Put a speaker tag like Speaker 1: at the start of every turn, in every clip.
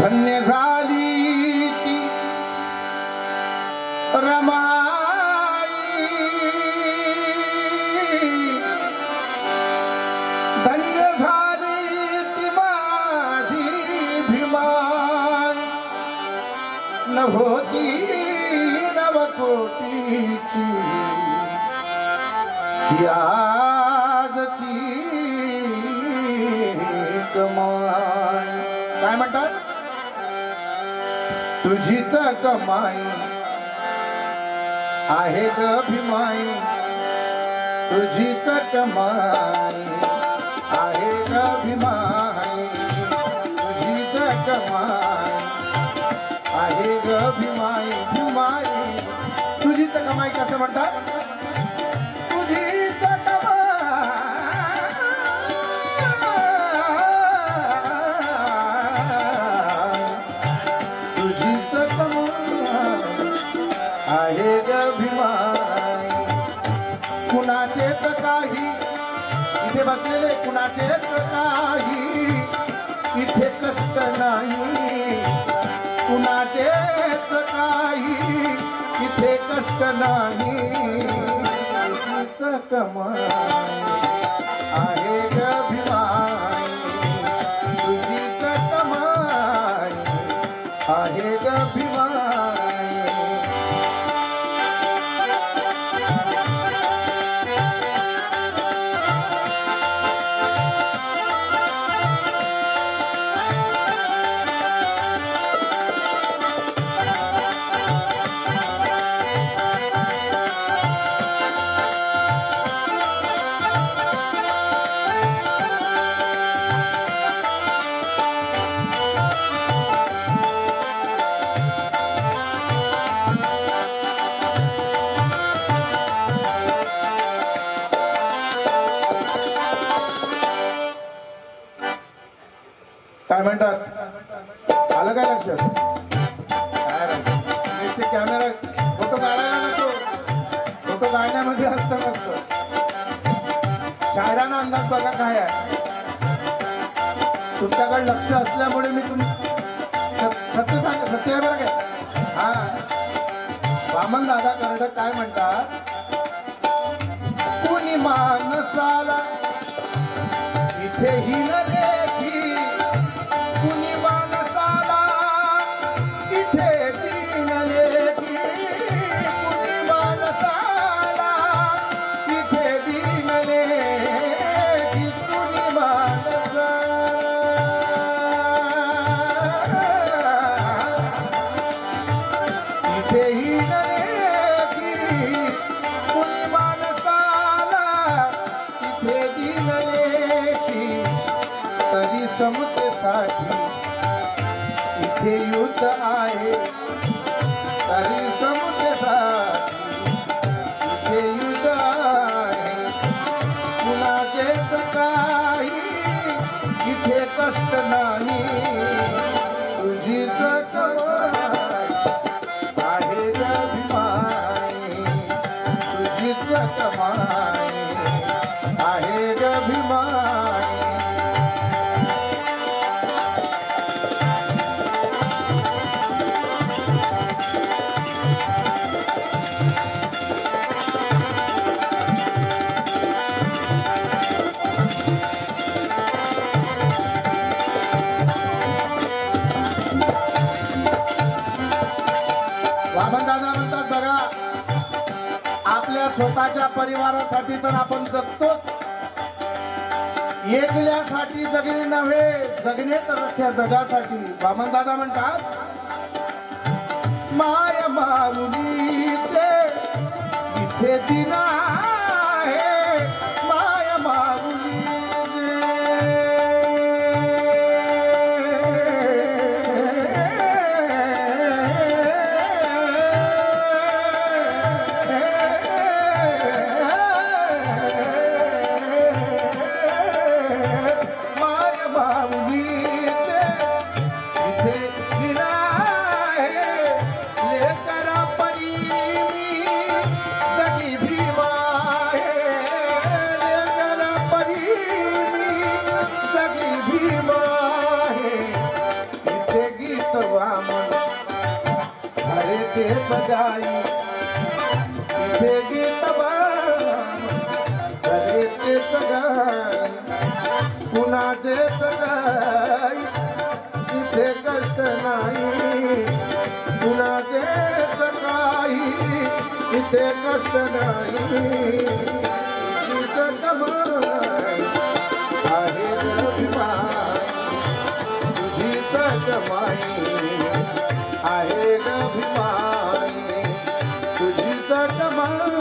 Speaker 1: धन्य झाली ती रमा ती नवकोटीची आजची कमाई काय म्हणतात? तुझीच कमाई आहे ग भीमाई तुझीच कमाई आहे ग भीमाई भीमाई भीमाई तुझीच कमाई कसं म्हणतात? तुझीच कमाई। तुझीच कमाई आहे ग भीमाई कुणाचेच काही इथे बसलेले कुणाचेच काही इथे कष्ट नाही। कुणाचेच काही तिथे कष्ट नाही. तुझीच कमाई आहे अभिमान. म्हणतात? आलं काय लक्षात काय नाही. कॅमेरा फोटो काढायला नको. फोटो काढण्यामध्ये असत नसतं शायराना अंदाज बघा काय आहे. तुमच्याकडे लक्ष असल्यामुळे मी तुम सत्य सांग सत्य आहे बरं काय हा. वामन दादा कर्नाटक काय म्हणतात? कुणी मानसाला इथे कुला चई किथे कष्ट नाही। दादा म्हणतात बघा आपल्या स्वतःच्या परिवारासाठी तर आपण जगतोच. एकल्यासाठी जगणे नव्हे जगणे तर अख्ख्या जगासाठी. बामन दादा म्हणतात माय माऊलीचे इथे दिना वामन हरे ते बजाई इथे गीत तेच गाय कुणाचे सगाई? इथे कष्ट नाही. कुणाचे काही इथे कष्ट नाही.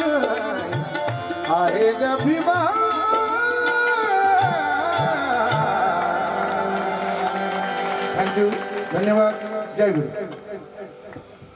Speaker 1: कमाई आहे रविवार थँक्यू धन्यवाद. जय गुरु.